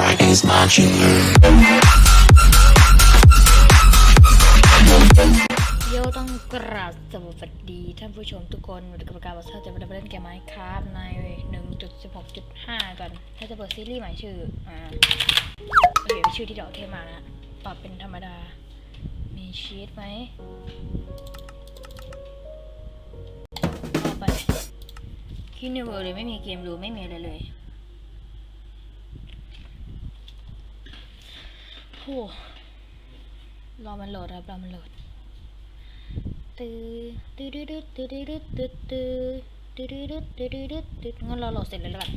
dragons marching in. โยต้องกราบสวัสดีท่านผู้ชมทุกคนวันนี้กรรมการบอกว่าจะมาเล่นเกมไมค์ครับในหนึ่งจุดสิบหกจุดห้ากันถ้าจะเปิดซีรีส์ใหม่ชื่อ อ่าโอเคชื่อที่เดอกเทมานะปรับเป็นธรรมดา มีชีตไหมเอาไปคิดในเวอร์เลยไม่มีเกมดูไม่มีอะไรเลย โอ้รอมันโหลดครับรอมันโหลดตื้อตื้อตื้อตื้อตื้อตื้อตื้อตื้อตื้อตื้อตื้อตื้อตื้อตื้องั้นเราโหลดเสร็จเลยแล้วกัน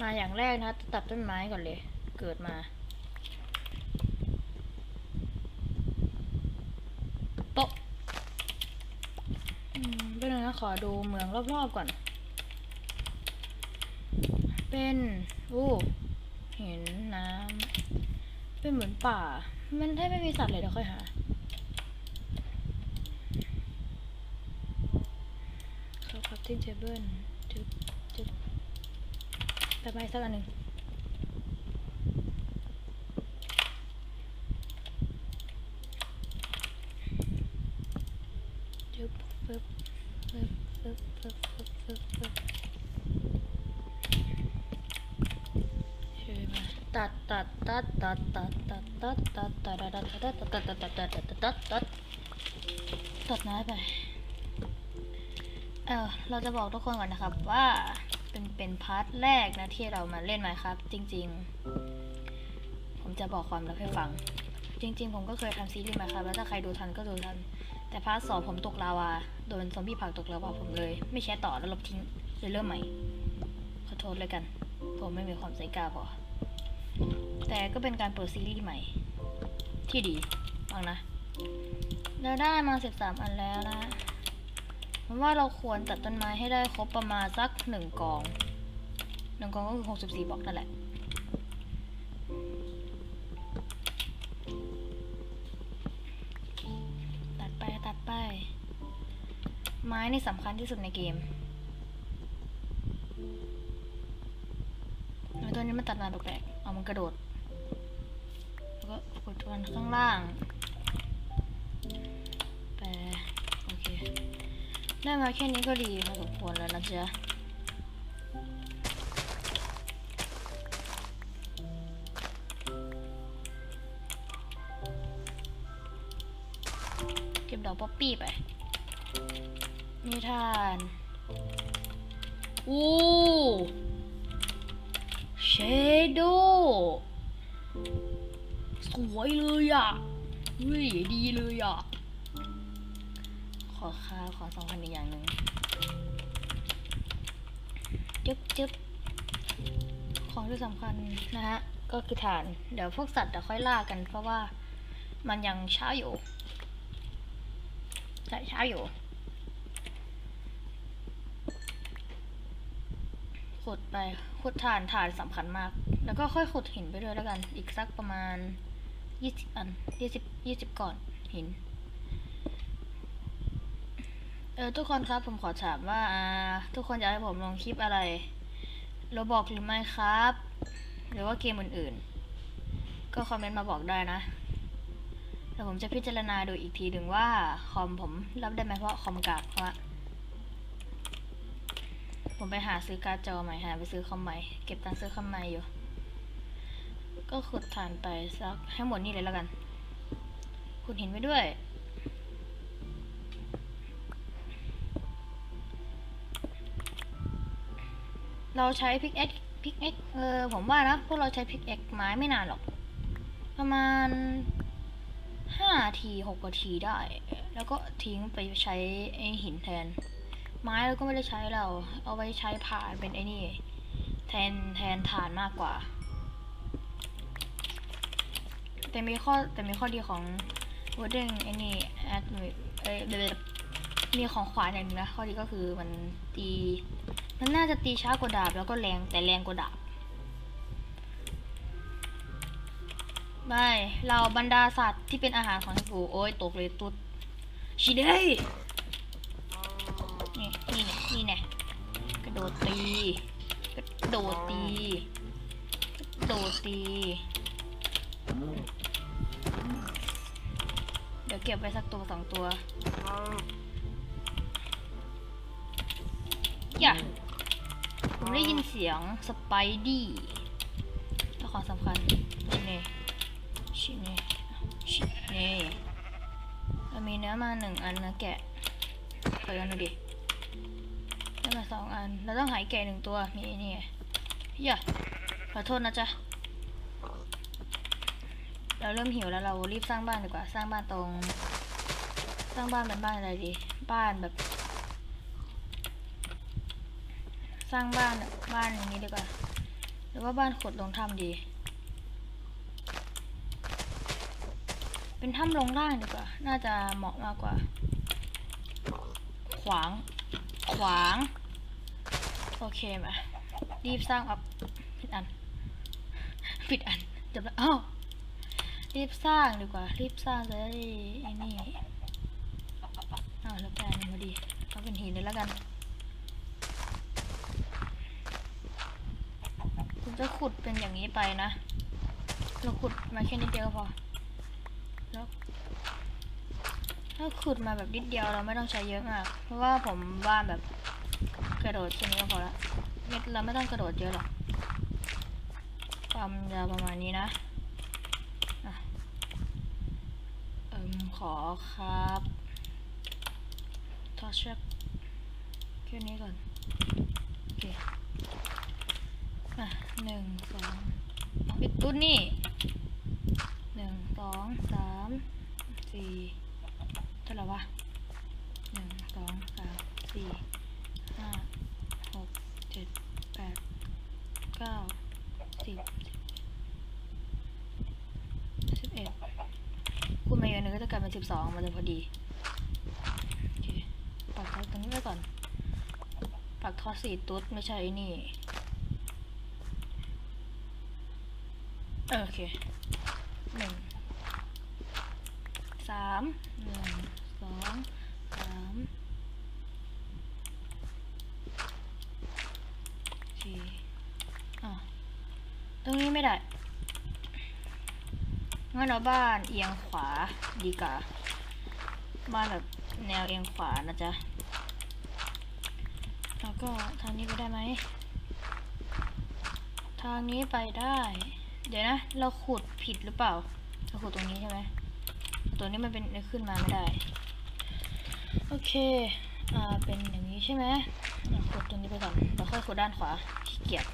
มาอย่างแรกนะตัดต้นไม้ก่อนเลย เกิดมาโต๊ะอืมเป็นงนะขอดูเมืองรอบๆก่อน เป็น โอ้เห็นน้ำเป็นเหมือนป่า มันแทบไม่มีสัตว์เลยเดี๋ยวค่อยหา เขาคับทิ้งเทเบิลจุดจุดแต่ไปสักอันหนึ่งจุ๊บปึ๊บปึ๊บปึ๊บปึ๊บปึ๊บปึ๊บปึ๊บเชื่อมาตัดตัดตัดตัดตัดตัดตัด ตัดตัดตัดตัดตัดตัดตัดตัดตัดตัดตัดตัดตัดน้อยไปเออเราจะบอกทุกคนก่อนนะครับว่าเป็นเป็นพาร์ทแรกนะที่เรามาเล่นมครับ จริง ๆ ผมจะบอกความลับให้ฟัง จริง ๆ ผมก็เคยทำซีรีส์มาครับ แล้วถ้าใครดูทันก็ดูทัน แต่พาร์ทสองผมตกลาวาโดนซอมบี้ผักตกลาวาผมเลย ไม่แชร์ต่อแล้วลบทิ้งเลยเริ่มใหม่ ขอโทษเลยกัน ผมไม่มีความใจกล้าพอแต่ก็เป็นการเปิดซีรีส์ใหม่ ที่ดีฟังนะเราได้มาสิบสามอันแล้วนะผมว่าเราควรตัดต้นไม้ให้ได้ครบประมาณสักหนึ่งกองหนึ่งกองก็คือหกสิบสี่บล็อกนั่นแหละตัดไปตัดไป ไม้นี่สำคัญที่สุดในเกมตัวนี้มันตัดมาแปลกๆเอามันกระโดด ก็กดวันข้างล่างแปลโอเค ได้มาแค่นี้ก็ดีพอสมควรแล้วนะจ๊ะเก็บดอกป๊อปปี้ไปนิทานอู้เชโด สวยเลยอะเฮ้ยดีเลยอะ ขอข้าขอสองพันอีกอย่างหนึ่งจึ๊บจึ๊บของที่สำคัญนะฮะ ก็คือฐาน เดี๋ยวพวกสัตว์เดี๋ยวค่อยล่ากัน เพราะว่ามันยังช้าอยู่ใช่ช้าอยู่ขุดไปขุดฐานฐานสำคัญมาก แล้วก็ค่อยขุดหินไปด้วยแล้วกัน อีกสักประมาณ ยี่สิบอันยี่สิบยี่สิบก่อนหิน เออทุกคนครับผมขอถามว่า ทุกคนอยากให้ผมลงคลิปอะไรโรบอกหรือไม่ครับ หรือว่าเกมอื่นๆ ก็คอมเมนต์มาบอกได้นะแต่ผมจะพิจารณาดูอีกทีหนึ่งว่าคอมผมรับได้ไหมเพราะคอมกากเพราะว่าผมไปหาซื้อการ์ดจอใหม่หาไปซื้อคอมใหม่เก็บตังค์ซื้อคอมใหม่อยู่ ก็ขุดฐานไปสักให้หมดนี่เลยแล้วกัน ขุดหินไปด้วย เราใช้พิกเอ็กพิกเอ็กเออผมว่านะพวกเราใช้พิกเอ็กไม้ไม่นานหรอก ประมาณห้าทีหกนาทีได้ แล้วก็ทิ้งไปใช้ไอหินแทน ไม้เราก็ไม่ได้ใช้เรา เอาไว้ใช้ผ่านเป็นไอ้นี่ แทนแทนฐานมากกว่า แต่มีข้อแต่มีข้อดีของ wooden ไอ้นี่แอดเอ้ยมีของขวานอย่างนึงนะข้อดีก็คือมันตี มันน่าจะตีช้ากว่าดาบแล้วก็แรงแต่แรงกว่าดาบไม่เราบรรดาสัตว์ที่เป็นอาหารของกูโอ้ยตกเลยตุ๊ดชิเด้นี่นี่เนี่ยนี่เนี่ยกระโดดตีกระโดดตีกระโดดตี ดี๋ยวเก็บไว้สักตัวสองตัวอย่าผมได้ยินเสียงสไปดี้แล้วของสำคัญชิเน่ชิเน่ชิเน่เรามีเนื้อมาหนึ่งอันนะแกะเปิดกันดูดิได้มาสองอัน เราต้องหายแกะหนึ่งตัว มีไอ้นี่ไงอย่าขอโทษนะจ๊ะ เราเริ่มหิวแล้วเรารีบสร้างบ้านดีกว่า สร้างบ้านตรง สร้างบ้านเป็นบ้านอะไรดี บ้านแบบ สร้างบ้านบบบ้านอย่างนี้ดีกว่า หรือว่าบ้านขุดลงถ้ำดี เป็นถ้ำลงล่างดีกว่า น่าจะเหมาะมากกว่า ขวาง ขวาง โอเคมารีบสร้างอัพผิดอันผิดอันจบแล้วอ้าว รีบสร้างดีกว่า รีบสร้างจะได้ไอ้นี่อ้าวแล้วแปลนมาดีเอาเป็นหินเลยแล้วกันผมจะขุดเป็นอย่างนี้ไปนะ เราขุดมาแค่นิดเดียวพอ แล้วถ้าขุดมาแบบนิดเดียวเราไม่ต้องใช้เยอะมาก เพราะว่าผมว่าแบบกระโดดแค่นี้ก็พอละไม่เราไม่ต้องกระโดดเยอะหรอกความยาวประมาณนี้นะอะเอิมขอครับทอชเชแค่นี้ก่อน โอเคอะหนึ่งสองปิดตุ้นนี่หนึ่งสองสามสี่เท่าไหร่วะหนึ่งสองสามสี่ห้าหกเจ็ดแปดเก้าสิบสิบเอ็ดคูณมาเยอะหนึงก็ จะกลายเป็นสิบสองมันจะพอดีโอเคปักทอตรงนี้ไว้ก่อน ปักทอสี่ตุ๊ดไม่ใช่นี่เออโอเคหนึ่งสามหนึ่งสองสามสี่อะตรงนี้ไม่ได้ งั้นเอาบ้านเอียงขวาดีกว่าบ้านแบบแนวเอียงขวานะจ๊ะแล้วก็ทางนี้ไปได้ไหม ทางนี้ไปได้ เดี๋ยวนะ เราขุดผิดหรือเปล่า เราขุดตรงนี้ใช่ไหม ตัวนี้มันเป็นขึ้นมาไม่ได้ โอเค อ่า เป็นอย่างนี้ใช่ไหมเราขุดตรงนี้ไปก่อน เราค่อยขุดด้านขวาขี้เกียจ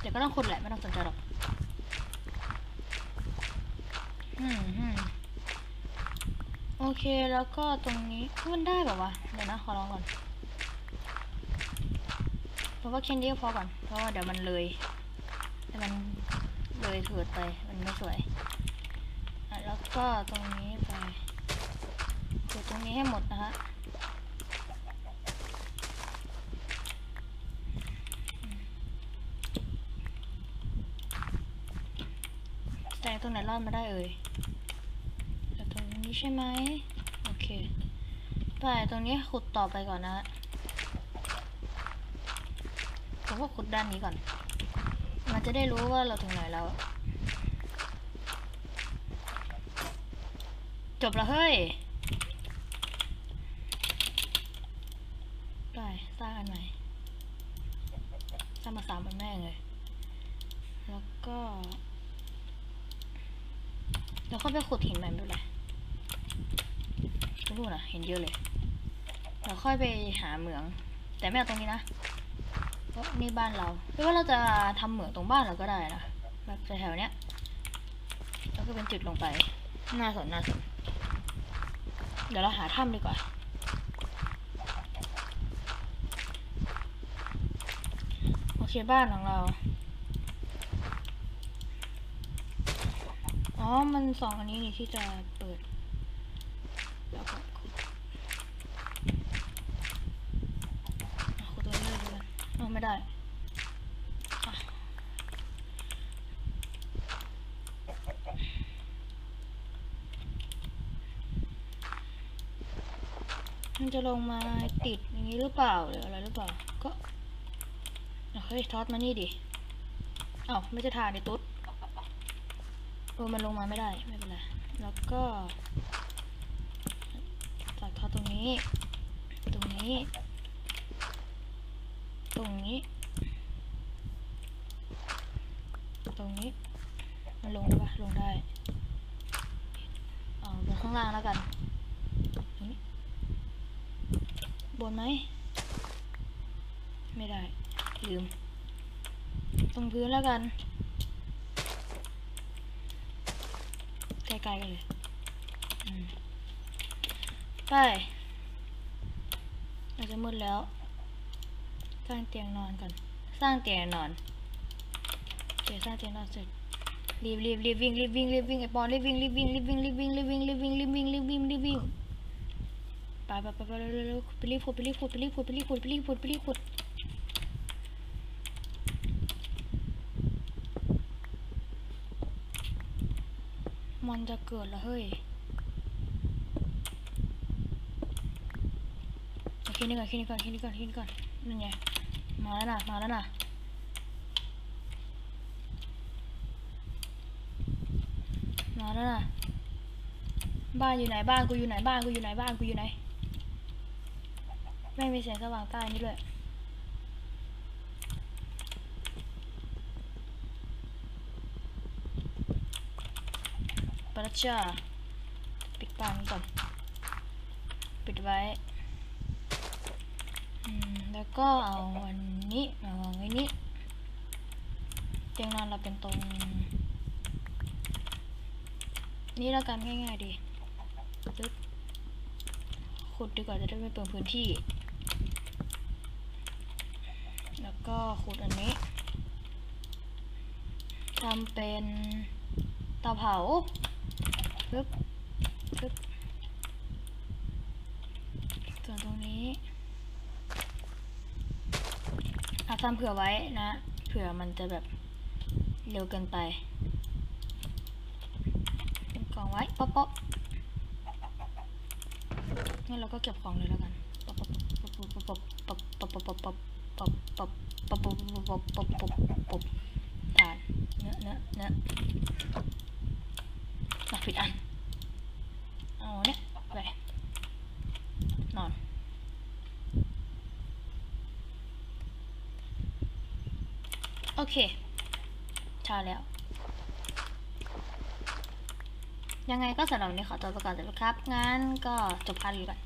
เดี๋ยวก็ต้องขุดแหละ ไม่ต้องสนใจหรอก อืมอืม โอเคแล้วก็ตรงนี้มันได้แบบวะเดี๋ยวนะขอลองก่อนเพราะว่าแค่นี้ก็พอก่อนเพราะว่าเดี๋ยวมันเลยแต่มันเลยเถิดไปมันไม่สวยอะแล้วก็ตรงนี้ไปกดตรงนี้ให้หมดนะฮะแต่ตรงไหนรอดมาได้เอ่ย นี้ใช่ไหมโอเค ไปตรงนี้ขุดต่อไปก่อนนะผมก็ขุดด้านนี้ก่อน มันจะได้รู้ว่าเราถึงไหนแล้ว จบแล้วเฮ้ยได้สร้างอันใหม่สร้างมาสามอันแม่เลย แล้วก็ แล้วก็ไปขุดหินใหม่ไม่เป็ นไรไม่รู้นะเห็นเยอะเลยเราค่อยไปหาเหมือง แต่ไม่เอาตรงนี้นะเพราะนี่บ้านเราหรือว่าเราจะทำเหมืองตรงบ้านเราก็ได้นะแบบแถวเนี้ยแล้วก็เป็นจุดลงไป น่าสนน่าสนเดี๋ยวเราหาถ้ำดีกว่าโอเคบ้านของเราอ๋อ มันสองอันนี้นี่ที่จะเปิด แล้วก็ขุดอะขุดตัวนี้เลยดี กว่าอ๋อไม่ได้มันจะลงมาติดอย่างนี้หรือเปล่าหรืออะไรหรือเปล่า ก็เคเฮ้ยทอดมานี่ดิเอ้าไม่จะทานในตุ๊ดโอ้มันลงมาไม่ได้ไม่เป็นไรแล้วก็ตัดเข้าตรงนี้ ตรงนี้ ตรงนี้ ตรงนี้ มันลงได้ปะลงได้เอาบนข้างล่างแล้วกันตรงนี้บนไหม ไม่ได้ ลืม ตรงพื้นแล้วกันใกล้ๆกันเลยไปอาจจะมืดแล้ว ร้างเตียงนอนก่อน สร้างเตียงนอนเดี๋ยวสร้างเตียงนอนเสร็จ รีบรีบรีบวิ่งรีบวิ่งรีบวิ่งไอปอนรีบวิ่งรีบวิ่งรีบวิ่งรีบวิ่งรีบวิ่งรีบวิ่งรีบวิ่งรีบวิ่งรีบวิ่งไปไปไปไปเร็วเร็วเร็วไปรีบขุดไปรีบขุดไปรีบขุดไปรีบขุดไปรีบขุดไปรีบขุดมันจะเกิดแล้วเฮ้ย เอาแค่นี้ก่อนแค่นี้ก่อนแค่นี้ก่อนแค่นี้ก่อนนั่นไงมาแล้วนะมาแล้วนะมาแล้วนะบ้านอยู่ไหนบ้านกูอยู่ไหนบ้านกูอยู่ไหนบ้านกูอยู่ไหนไม่มีแสงสว่างใต้นี่ด้วยปะละจ้าปิดปากมันก่อน ปิดไว้ แล้วก็เอาอันนี้มาวางไว้นี้เตียงนอนเราเป็นตรง นี่แล้วกันง่ายๆดีขุดดีกว่าจะได้ไม่เปลืองพื้นที่ แล้วก็ขุดอันนี้ทำเป็นเตาเผาปึ๊บปึ๊บส่วนตรงนี้อา ทำเผื่อไว้นะ เผื่อมันจะแบบเร็วเกินไปเป็นกล่องไว้ป๊อปป๊อปงั้นเราก็เก็บของเลยแล้วกันป๊อปป๊อปป๊อปป๊อปป๊อปป๊อปป๊อปป๊อปป๊อปป๊อปป๊อปป๊อปป๊อปป๊อปป๊อปป๊อปป๊อปป๊อปทานเนื้อเนื้อเนื้อมาผิดอันเอาเนี่ยไปนอน โอ เคชาแล้ว ยังไงก็สำหรับวันนี้ขอตัวไปก่อนเลยนะครับ งั้นก็จบพาร์ทนี้ก่อน